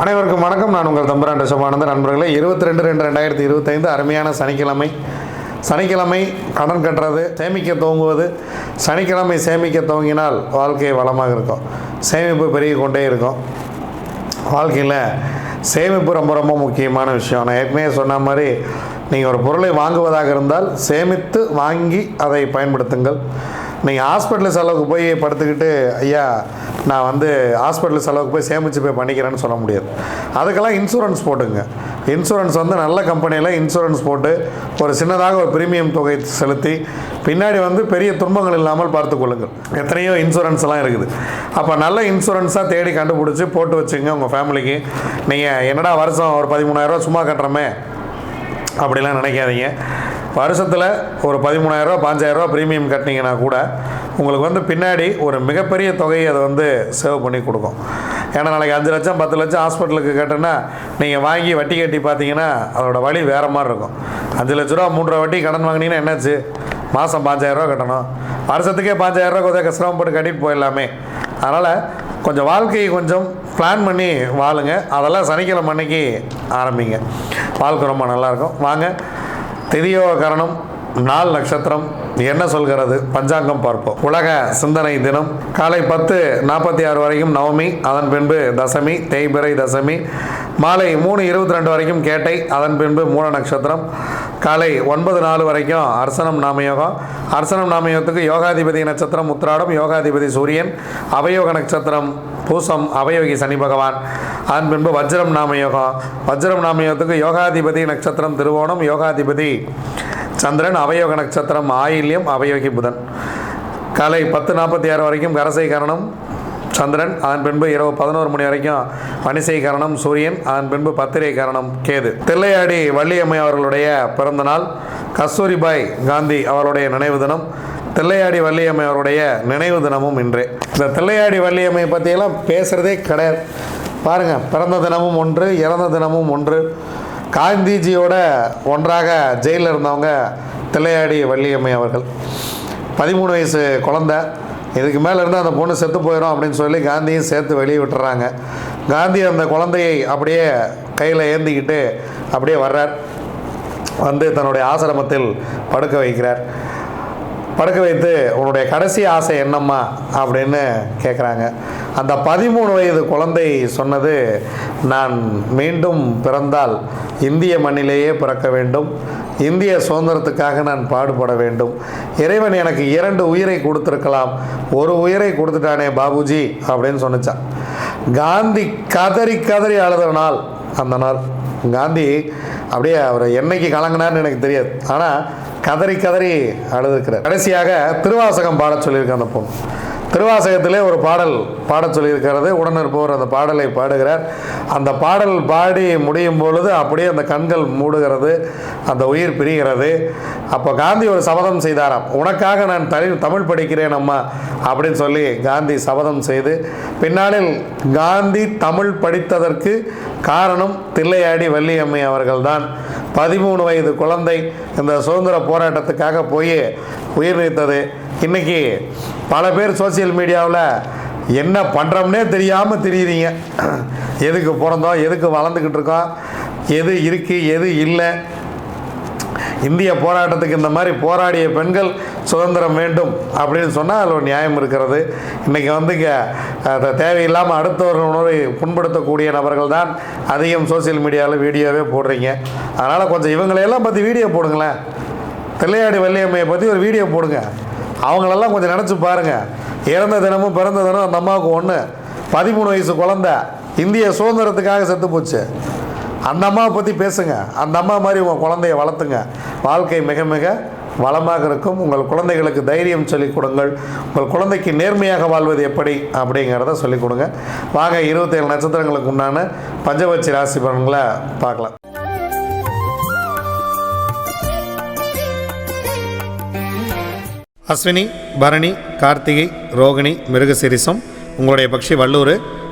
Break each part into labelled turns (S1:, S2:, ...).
S1: அனைவருக்கும் வணக்கம். நான் உங்கள் தம்புரான் ரிஷபானந்த நண்பர்களே இருபத்தி ரெண்டு ரெண்டு ரெண்டாயிரத்தி இருபத்தைந்து அருமையான சனிக்கிழமை. சனிக்கிழமை கடன் கட்டுறது சேமிக்க துவங்குவது. சனிக்கிழமை சேமிக்க துவங்கினால் வாழ்க்கை வளமாக இருக்கும். சேமிப்பு பெருகி கொண்டே இருக்கும். வாழ்க்கையில் சேமிப்பு ரொம்ப ரொம்ப முக்கியமான விஷயம். நான் ஏற்கனவே சொன்ன மாதிரி நீங்கள் ஒரு பொருளை வாங்குவதாக இருந்தால் சேமித்து வாங்கி அதை பயன்படுத்துங்கள். நீங்கள் ஹாஸ்பிட்டல் செலவுக்கு போய் படுத்துக்கிட்டு ஐயா நான் வந்து ஹாஸ்பிட்டல் செலவுக்கு போய் சேமித்து போய் பண்ணிக்கிறேன்னு சொல்ல முடியாது. அதுக்கெல்லாம் இன்சூரன்ஸ் போட்டுங்க. இன்சூரன்ஸ் வந்து நல்ல கம்பெனியில் இன்சூரன்ஸ் போட்டு ஒரு சின்னதாக ஒரு பிரீமியம் தொகை செலுத்தி பின்னாடி வந்து பெரிய துன்பங்கள் இல்லாமல் பார்த்துக்கொள்ளுங்கள் எத்தனையோ இன்சூரன்ஸ் எல்லாம் இருக்குது. அப்போ நல்ல இன்சூரன்ஸாக தேடி கண்டுபிடிச்சி போட்டு வச்சுங்க உங்கள் ஃபேமிலிக்கு நீங்கள் என்னடா வருஷம் ஒரு பதிமூணாயிரரூவா சும்மா கட்டுறோமே? அப்படிலாம் நினைக்காதீங்க. வருஷத்தில் ஒரு பதிமூணாயிரரூவா பாஞ்சாயிரரூவா ப்ரீமியம் கட்டினீங்கன்னா கூட உங்களுக்கு வந்து பின்னாடி ஒரு மிகப்பெரிய தொகையை அதை வந்து சேவ் பண்ணி கொடுக்கும். ஏன்னா நாளைக்கு அஞ்சு லட்சம் பத்து லட்சம் ஹாஸ்பிட்டலுக்கு கட்டினா நீங்கள் வாங்கி வட்டி கட்டி பார்த்தீங்கன்னா அதோடய வழி வேறு மாதிரி இருக்கும். அஞ்சு லட்ச ரூபா மூன்றரை வட்டி கடன் வாங்கினீங்கன்னா என்னாச்சு? மாதம் பாஞ்சாயிரரூவா கட்டணும். வருஷத்துக்கே பாஞ்சாயிரரூவா கொஞ்சம் சிரமப்பட்டு கட்டிட்டு போயிடலாமே. அதனால் கொஞ்சம் வாழ்க்கையை கொஞ்சம் பிளான் பண்ணி வாழுங்க. அதெல்லாம் சனிக்கிழமை அன்னைக்கு ஆரம்பிங்க. வாழ்க்கை ரொம்ப நல்லாயிருக்கும் வாங்க. திதியோக கரணம் நாள் நட்சத்திரம். என்ன சொல்கிறது? பஞ்சாங்கம் பார்ப்போம். உலக சிந்தனை தினம். காலை பத்து நாற்பத்தி ஆறு வரைக்கும் நவமி அதன் பின்பு தசமி தேய்பிறை தசமி மாலை மூணு இருபத்தி ரெண்டு வரைக்கும் கேட்டை அதன் பின்பு மூல நட்சத்திரம் காலை ஒன்பது நாலு வரைக்கும் அர்சனம் நாமயோகம். அர்சனம் நாமயோகத்துக்கு யோகாதிபதி நட்சத்திரம் உத்திராடம் யோகாதிபதி சூரியன் அவயோக நட்சத்திரம் பூசம் அவயோகி சனி பகவான் அதன் பின்பு வஜ்ரம் நாமயோகம். வஜ்ரம் நாமயோகத்துக்கு யோகாதிபதி நட்சத்திரம் திருவோணம் யோகாதிபதி சந்திரன் அவயோக நட்சத்திரம் ஆயில்யம் அவயோகி புதன். காலை பத்து நாற்பத்தி ஆறு வரைக்கும் கரசை கரணம் சந்திரன் அதன் பின்பு இரவு பதினோரு மணி வரைக்கும் வனிசை கரணம் சூரியன் அதன் பின்பு பத்திரை கரணம் கேது. தில்லையாடி வள்ளியம்மை அவர்களுடைய பிறந்த நாள் கஸ்தூரிபாய் காந்தி அவருடைய நினைவு தினம் தில்லையாடி வள்ளியம்மை அவருடைய நினைவு தினமும் இன்றே. இந்த தில்லையாடி வள்ளியம்மை பற்றியெல்லாம் பேசுகிறதே கிடையாது. பாருங்கள் பிறந்த தினமும் ஒன்று இறந்த தினமும் ஒன்று காந்திஜியோட ஒன்றாக ஜெயிலில் இருந்தவங்க தில்லையாடி வள்ளியம்மை அவர்கள். பதிமூணு வயசு குழந்த. இதுக்கு மேலே இருந்து அந்த பொண்ணு செத்து போயிடும் அப்படின்னு சொல்லி காந்தியும் சேர்த்து வெளியே விட்டுறாங்க. காந்தி அந்த குழந்தையை அப்படியே கையில் ஏந்திக்கிட்டு அப்படியே வர்றார். வந்து தன்னுடைய ஆசிரமத்தில் படுக்க வைக்கிறார். படுக்க வைத்து உன்னுடைய கடைசி ஆசை என்னம்மா? அப்படின்னு கேட்குறாங்க அந்த பதிமூணு வயது குழந்தை சொன்னது நான் மீண்டும் பிறந்தால் இந்திய மண்ணிலேயே பிறக்க வேண்டும். இந்திய சுதந்திரத்துக்காக நான் பாடுபட வேண்டும். இறைவன் எனக்கு இரண்டு உயிரை கொடுத்துருக்கலாம். ஒரு உயிரை கொடுத்துட்டானே பாபுஜி அப்படின்னு சொன்னிச்சான் காந்தி கதறி கதறி அழுத நாள் அந்த நாள். காந்தி அப்படியே அவர் என்னைக்கு கலங்கினார்னு எனக்கு தெரியாது. ஆனால் கதறி கதறி அழுதுருக்கிறார். கடைசியாக திருவாசகம் பாடச் சொல்லியிருக்க அந்த பொண்ணு. திருவாசகத்திலே ஒரு பாடல் பாடச் சொல்லியிருக்கிறது. உடனர் போர் அந்த பாடலை பாடுகிறார். அந்த பாடல் பாடி முடியும் பொழுது அப்படியே அந்த கண்கள் மூடுகிறது. அந்த உயிர் பிரிகிறது. அப்போ காந்தி ஒரு சபதம் செய்தாராம். உனக்காக நான் தனி தமிழ் படிக்கிறேன் அம்மா அப்படின்னு சொல்லி காந்தி சபதம் செய்து பின்னாளில் காந்தி தமிழ் படித்ததற்கு காரணம் தில்லையாடி வள்ளியம்மை அவர்கள்தான். பதிமூணு வயது குழந்தை இந்த சுதந்திர போராட்டத்துக்காக போய் உயிர் நீத்தது. இன்றைக்கி பல பேர் சோசியல் மீடியாவில் என்ன பண்ணுறோம்னே தெரியாமல் தெரியுறீங்க. எதுக்கு பிறந்தோம் எதுக்கு வளர்ந்துக்கிட்டு இருக்கோம் எது இருக்குது எது இல்லை இந்திய போராட்டத்துக்கு இந்த மாதிரி போராடிய பெண்கள் சுதந்திரம் வேண்டும் அப்படின்னு சொன்னால் அதில் ஒரு நியாயம் இருக்கிறது. இன்றைக்கி வந்து இங்கே அதை தேவையில்லாமல் அடுத்தவர் உணவை புண்படுத்தக்கூடிய நபர்கள் தான் அதிகம் சோசியல் மீடியாவில் வீடியோவே போடுறீங்க. அதனால் கொஞ்சம் இவங்களையெல்லாம் பற்றி வீடியோ போடுங்களேன். தில்லையாடி வள்ளியம்மையை பற்றி ஒரு வீடியோ போடுங்க. அவங்களெல்லாம் கொஞ்சம் நினச்சி பாருங்கள் இறந்த தினமும் பிறந்த தினமும் அந்த அம்மாவுக்கு ஒன்று பதிமூணு வயசு குழந்த. இந்திய சுதந்திரத்துக்காக செத்து போச்சு. அந்த அம்மாவை பற்றி பேசுங்க. அந்த அம்மா மாதிரி உங்கள் குழந்தைய வளர்த்துங்க. வாழ்க்கை மிக மிக வளமாக இருக்கும். உங்கள் குழந்தைகளுக்கு தைரியம் சொல்லிக் கொடுங்கள். உங்கள் குழந்தைக்கு நேர்மையாக வாழ்வது எப்படி அப்படிங்கிறத சொல்லிக் கொடுங்க. வாங்க இருபத்தேழு நட்சத்திரங்களுக்கு உண்டான பஞ்சபட்சி ராசி பலன்களை பார்க்கலாம். அஸ்வினி பரணி கார்த்திகை ரோகிணி மிருகசிரிசம் உங்களுடைய பக்ஷி வல்லூர்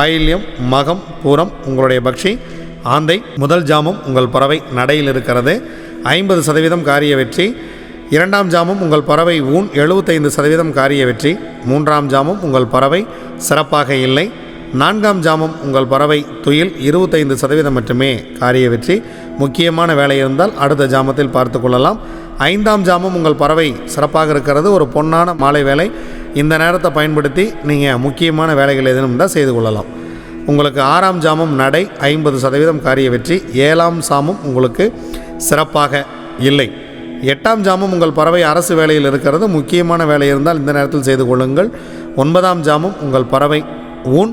S1: ஆயில்யம் மகம் பூரம் உங்களுடைய பக்ஷி ஆந்தை முதல் ஜாமம் உங்கள் பறவை நடையில் இருக்கிறது. ஐம்பது சதவீதம் காரிய வெற்றி. இரண்டாம் ஜாமம் உங்கள் பறவை ஊன் எழுபத்தைந்து சதவீதம் காரிய வெற்றி. மூன்றாம் ஜாமம் உங்கள் பறவை சிறப்பாக இல்லை. நான்காம் ஜாமம் உங்கள் பறவை துயில் இருபத்தைந்து சதவீதம் மட்டுமே காரிய வெற்றி. முக்கியமான வேலை இருந்தால் அடுத்த ஜாமத்தில் பார்த்து கொள்ளலாம். ஐந்தாம் ஜாமம் உங்கள் பறவை சிறப்பாக இருக்கிறது. ஒரு பொன்னான மாலை வேலை. இந்த நேரத்தை பயன்படுத்தி நீங்கள் முக்கியமான வேலைகள் எதுவும் தான் செய்து கொள்ளலாம். உங்களுக்கு ஆறாம் ஜாமம் நடை ஐம்பது சதவீதம் காரிய வெற்றி. ஏழாம் சாமம் உங்களுக்கு சிறப்பாக இல்லை. எட்டாம் ஜாமம் உங்கள் பறவை அரசு வேலையில் இருக்கிறது. முக்கியமான வேலை இருந்தால் இந்த நேரத்தில் செய்து கொள்ளுங்கள். ஒன்பதாம் ஜாமம் உங்கள் பறவை ஊன்.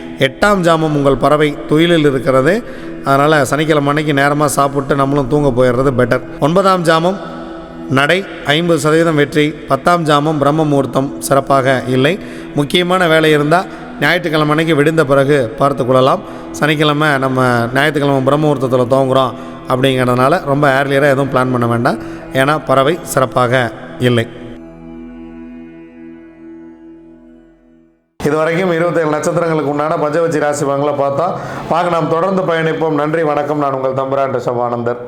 S1: எட்டாம் ஜாமம் உங்கள் பறவை தொழிலில் இருக்கிறது. அதனால் சனிக்கிழமை அன்னைக்கு நேரமாக சாப்பிட்டு நம்மளும் தூங்க போயிடுறது பெட்டர் ஒன்பதாம் ஜாமம் நடை ஐம்பது சதவீதம் வெற்றி. பத்தாம் ஜாமம் பிரம்ம முகூர்த்தம் சிறப்பாக இல்லை. முக்கியமான வேலை இருந்தால் ஞாயிற்றுக்கிழமை அன்னைக்கு விடிந்த பிறகு பார்த்து கொள்ளலாம். சனிக்கிழமை நம்ம ஞாயிற்றுக்கிழமை பிரம்ம முகூர்த்தத்தில் துவங்குறோம் அப்படிங்கிறதுனால ரொம்ப ஏர்லியராக எதுவும் பிளான் பண்ண வேண்டாம். ஏன்னா பறவை சிறப்பாக இல்லை. இது வரைக்கும் இருபத்தேழு நட்சத்திரங்களுக்கு உண்டான பஞ்சவச்சி ராசி பங்களை பார்த்தா வாங்க நாம் தொடர்ந்து பயணிப்போம். நன்றி வணக்கம். நான் உங்கள் தம்புரான் ரிஷபானந்தர்.